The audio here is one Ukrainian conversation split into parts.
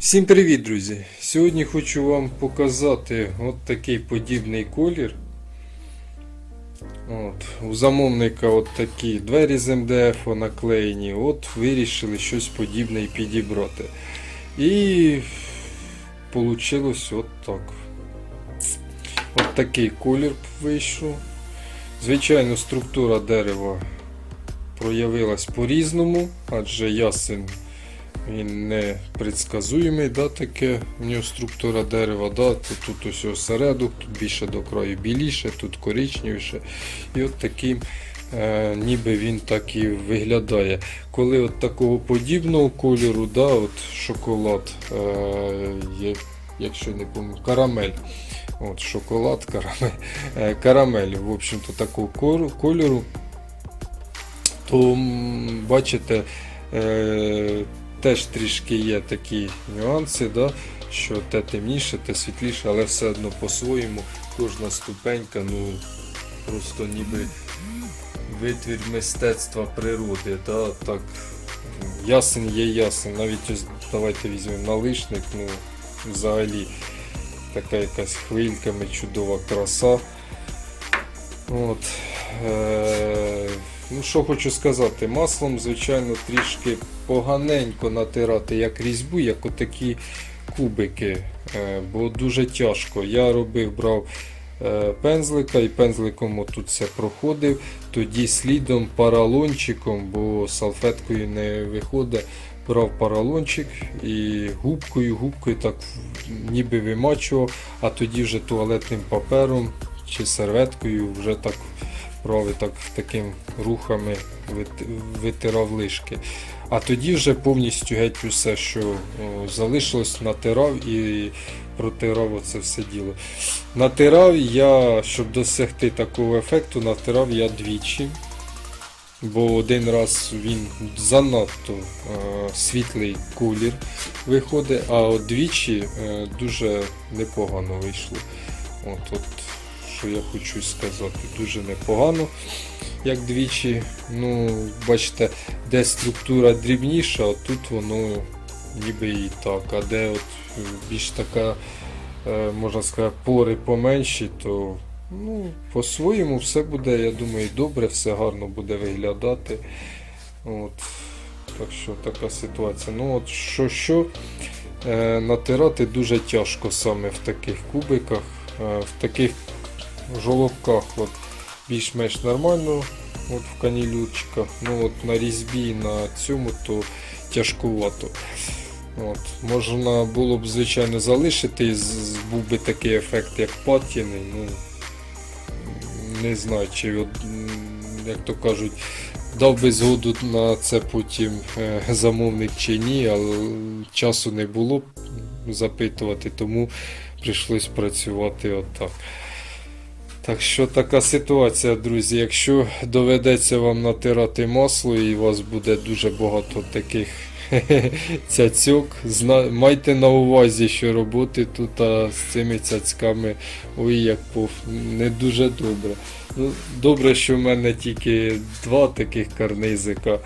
Всім привіт, друзі! Сьогодні хочу вам показати от такий подібний колір. От, у замовника от такі двері з МДФ наклеєні. От вирішили щось подібне підібрати. І вийшло от так. От такий колір вийшов. Звичайно, структура дерева проявилась по-різному, адже ясен він не предсказуємий, да, таке в нього структура дерева. Да, тут, тут ось осередок, тут більше до краю біліше, тут коричневіше. І от таким е, ніби він так і виглядає. Коли от такого подібного кольору, да, от шоколад, е, якщо не помилю, карамель. От, шоколад, карамель, е, карамель, в общем-то, такого кольору, то бачите, е, теж трішки є такі нюанси, да, що те темніше, те світліше, але все одно по-своєму кожна ступенька, ну просто ніби витвір мистецтва природи. Да, так, ясен є ясен. Навіть ось давайте візьмемо налишник, ну взагалі така якась хвильками чудова краса. От. Е, ну, що хочу сказати, маслом, звичайно, трішки поганенько натирати як різьбу, як отакі кубики, е, бо дуже тяжко. Я робив, брав е, пензлика і пензликом отут все проходив, тоді слідом паралончиком, бо салфеткою не виходить. Брав паралончик і губкою, губкою так ніби вимачував, а тоді вже туалетним папером чи серветкою вже так правий так таким рухами витирав лишки. А тоді вже повністю геть усе, що о, залишилось, натирав і протирав оце все діло. Натирав я, щоб досягти такого ефекту, натирав я двічі. Бо один раз він занадто е, світлий колір виходить, а двічі е, дуже непогано вийшло. От, от, що я хочу сказати, дуже непогано, як двічі. Ну, бачите, де структура дрібніша, а тут воно ніби і так. А де от е, більш така, е, можна сказати, пори поменші, то ну, по-своєму все буде, я думаю, добре, все гарно буде виглядати. От. Так що така ситуація. Ну от що що е, натирати дуже тяжко саме в таких кубиках, е, в таких жолобках от, більш-менш нормально от в канілючках. Ну от на різьбі на цьому то тяжкувато. От. Можна було б, звичайно, залишити, був би такий ефект, як патіни. Ну, не знаю, чи от, як то кажуть, дав би згоду на це потім е, замовник чи ні, але часу не було б запитувати, тому прийшлось працювати отак. Так що така ситуація, друзі. Якщо доведеться вам натирати масло і у вас буде дуже багато таких цяцьок, зна... майте на увазі, що роботи тут а, з цими цяцьками ой, як пов, не дуже добре. Ну, добре, що в мене тільки два таких карнизика,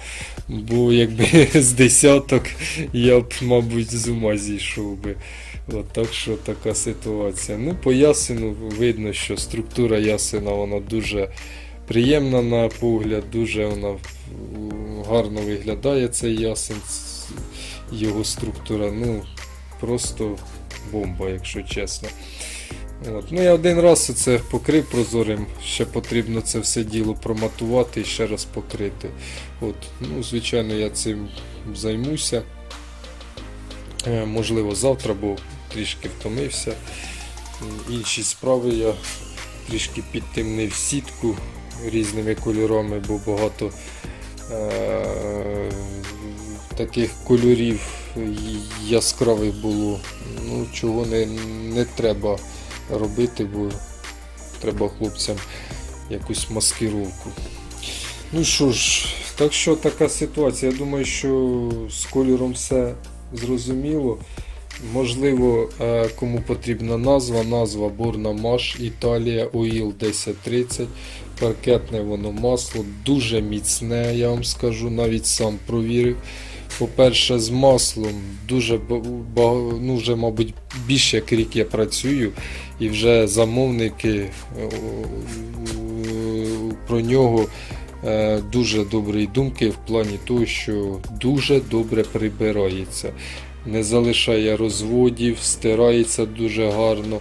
бо якби з десяток я б, мабуть, з ума зійшов би. От так що така ситуація. Ну, по ясену видно, що структура ясена вона дуже приємна на погляд, дуже вона гарно виглядає цей ясен, його структура. Ну, просто бомба, якщо чесно. От. Ну, я один раз це покрив прозорим, ще потрібно це все діло проматувати і ще раз покрити. От. Ну, звичайно, я цим займуся. Е, Можливо, завтра, бо трішки втомився. Інші справи я трішки підтемнив сітку різними кольорами, бо багато е- таких кольорів яскравих було. Ну, чого не, не треба робити, бо треба хлопцям якусь маскировку. Ну що ж, так що така ситуація. Я думаю, що з кольором все зрозуміло. Можливо, е, кому потрібна назва, назва Борна Маш Італія Оїл 1030. Паркетне воно масло, дуже міцне, я вам скажу, навіть сам провірив. По-перше, з маслом дуже ну, вже, мабуть, більше як рік я працюю, і вже замовники е, про нього е, дуже добрі думки в плані того, що дуже добре прибирається. Не залишає розводів, стирається дуже гарно.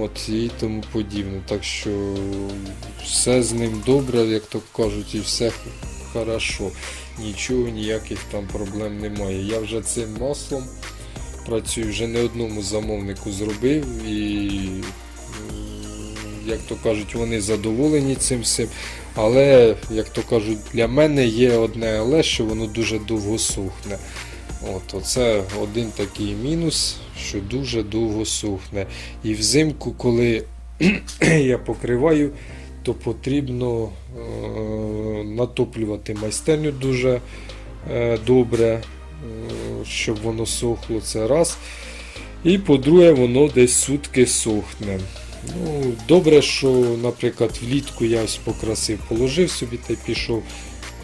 От, і тому подібне. Так що все з ним добре, як то кажуть, і все хорошо. Нічого, ніяких там проблем немає. Я вже цим маслом працюю, вже не одному замовнику зробив і, як то кажуть, вони задоволені цим всім. Але, як то кажуть, для мене є одне але, що воно дуже довго сухне. От, оце один такий мінус, що дуже довго сухне. І взимку, коли я покриваю, то потрібно е, натоплювати майстерню дуже е, добре, е, щоб воно сохло. Це раз. І по-друге, воно десь сутки сохне. Ну, добре, що, наприклад, влітку я ось покрасив, положив собі та й пішов.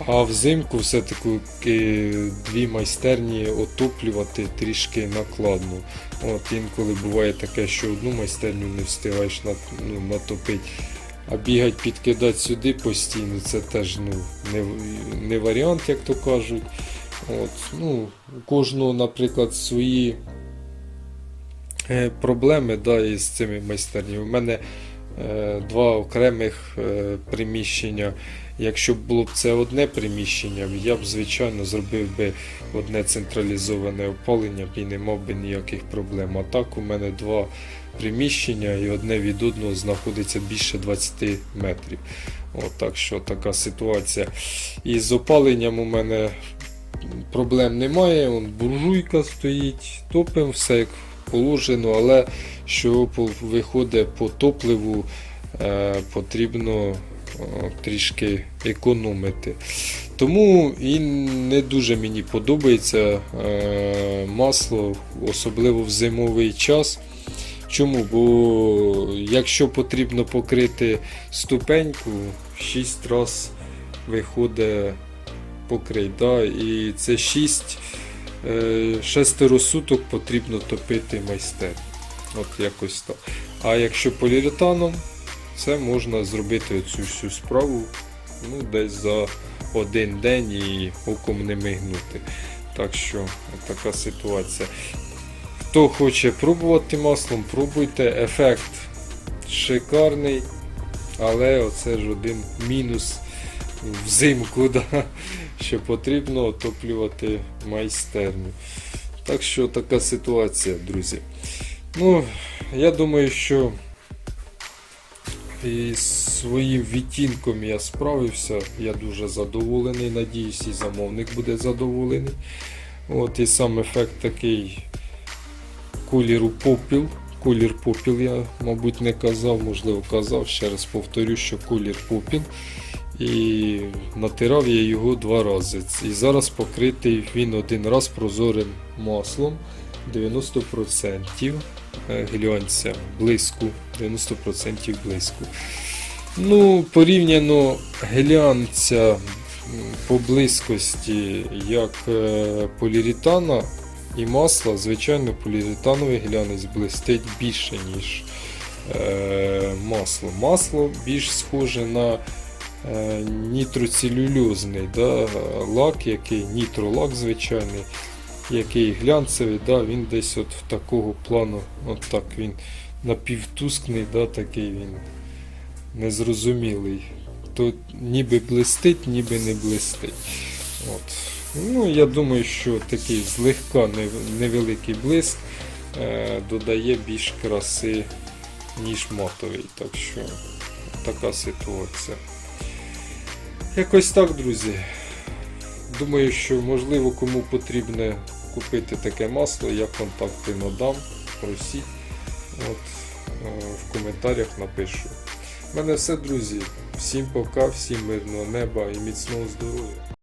А взимку все-таки е, дві майстерні отоплювати трішки накладно. От інколи буває таке, що одну майстерню не встигаєш ну, натопити. А бігать підкидати сюди постійно, це теж ну, не, не варіант, як то кажуть. От, ну, у кожного, наприклад, свої е, проблеми да, із цими майстернями. У мене е, два окремих е, приміщення. Якщо б було б це одне приміщення, я б, звичайно, зробив би одне централізоване опалення і не мав би ніяких проблем. А так у мене два приміщення і одне від одного знаходиться більше 20 метрів. От, так що така ситуація. І з опаленням у мене проблем немає. Вон буржуйка стоїть, топимо все як положено, але що виходить по топливу, е, потрібно трішки економити. Тому і не дуже мені подобається е, масло, особливо в зимовий час. Чому? Бо якщо потрібно покрити ступеньку, 6 раз виходить покрити. Да? І це 6 е, шестеро суток потрібно топити майстерню. От якось так. А якщо поліуретаном, це можна зробити цю всю справу ну, десь за один день і оком не мигнути. Так що така ситуація. Хто хоче пробувати маслом, пробуйте. Ефект шикарний, але оце ж один мінус взимку, да, що потрібно отоплювати майстерню. Так що така ситуація, друзі. Ну, я думаю, що і своїм відтінком я справився. Я дуже задоволений. Надіюсь, і замовник буде задоволений. От і сам ефект такий кольору попіл. Колір попіл я, мабуть, не казав, можливо, казав. Ще раз повторю, що колір попіл. І натирав я його два рази. І зараз покритий він один раз прозорим маслом 90% глянця, блиску, 90% блиску. Ну, порівняно глянця по близькості як е, поліуретана і масла, звичайно, поліуретановий глянець блистить більше, ніж е, масло. Масло більш схоже на е, нітроцелюльозний да, лак, який нітролак звичайний, який глянцевий, да, він десь от в такого плану, от так він напівтускний, да, такий він незрозумілий. То ніби блистить, ніби не блистить. От. Ну, я думаю, що такий злегка невеликий блиск е, додає більш краси, ніж матовий. Так що така ситуація. Якось так, друзі. Думаю, що можливо кому потрібне купити таке масло, я контакти надам, просіть. От, е, в коментарях напишу. У мене все, друзі. Всім пока, всім мирного неба і міцного здоров'я.